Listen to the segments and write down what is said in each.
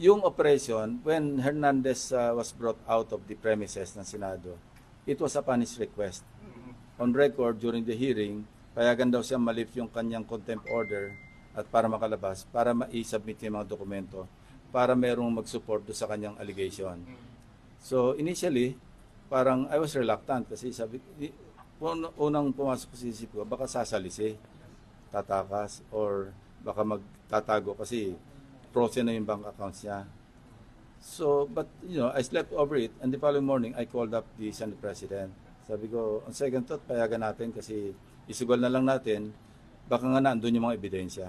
yung operation, when Hernandez uh, was brought out of the premises ng Senado, it was upon his request. On record, during the hearing, payagan daw siya malift yung kanyang contempt order at para makalabas, para ma-submit yung mga dokumento, para merong mag-support sa kanyang allegation. So initially, parang I was reluctant kasi sabi, unang pumasok sa isip ko, baka sasalisi, tatakas, or baka magtatago kasi frozen na yung bank accounts niya. So, but, you know, I slept over it and the following morning, I called up the Senate President. Sabi ko, on second thought, payagan natin kasi isugal na lang natin, baka nga nandun yung mga ebidensya.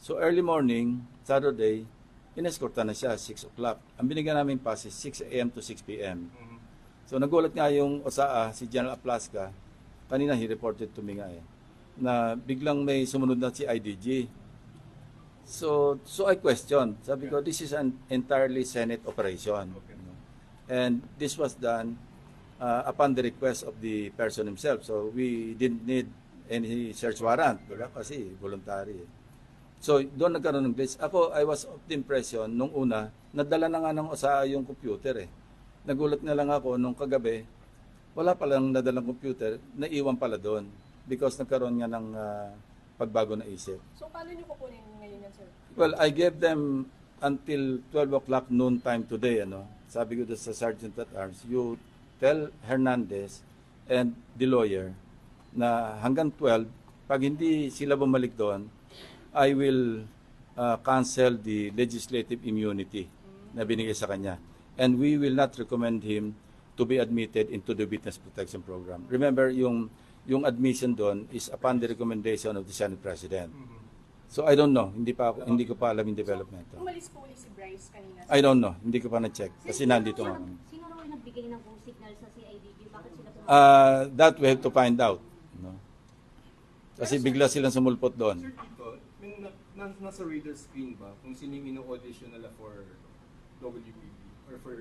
So, early morning, Saturday, inescorta na siya, 6 o'clock. Ang binigyan namin pass is 6 a.m. to 6 p.m. So, nagulat nga yung OSAA, si General Aplaska, kanina he reported to me nga eh, na biglang may sumunod na si IDG. So, so I questioned. Sabi ko, this is an entirely Senate operation. And this was done uh, upon the request of the person himself. So we didn't need any search warrant, diba? Kasi voluntary. So doon nagkaroon ng glitch. Ako, I was of the impression nung una, nadala na nga ng OSA yung computer eh. Nagulat na lang ako nung kagabi, wala palang nadalang computer, naiwan pala doon because nagkaroon nga ng ah, pagbago na isip. So, paano nyo kukunin ngayon yan, sir? Well, I gave them until 12 o'clock noon time today, ano. Sabi ko sa Sergeant at Arms, you tell Hernandez and the lawyer na hanggang 12, pag hindi sila bumalik doon, I will uh, cancel the legislative immunity na binigay sa kanya. And we will not recommend him to be admitted into the Witness Protection Program. Remember, yung yung admission doon is upon the recommendation of the Senate President. So I don't know, hindi pa ako, hindi ko pa alam yung development. Umalis po ulit si Bryce kanina. I don't know, hindi ko pa na-check kasi Sino nandito nga. yung- Sino raw yung nagbigay ng go signal sa CIDG? Bakit sila tumakbo? Uh, that we have to find out. No? Kasi bigla silang sumulpot doon. Sir, dito, may na, na, nasa radar screen ba kung sino yung mino-audition nila for WPP or for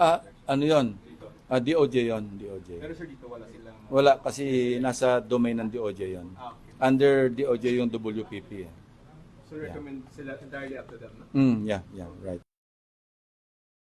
Ah, ano yon? Ah, DOJ yon, DOJ. Pero sir, dito wala silang... Wala kasi nasa domain ng DOJ yon. Ah, okay. Under DOJ yung WPP. eh. So recommend sila entirely up to them, no? Mm, yeah, yeah, right.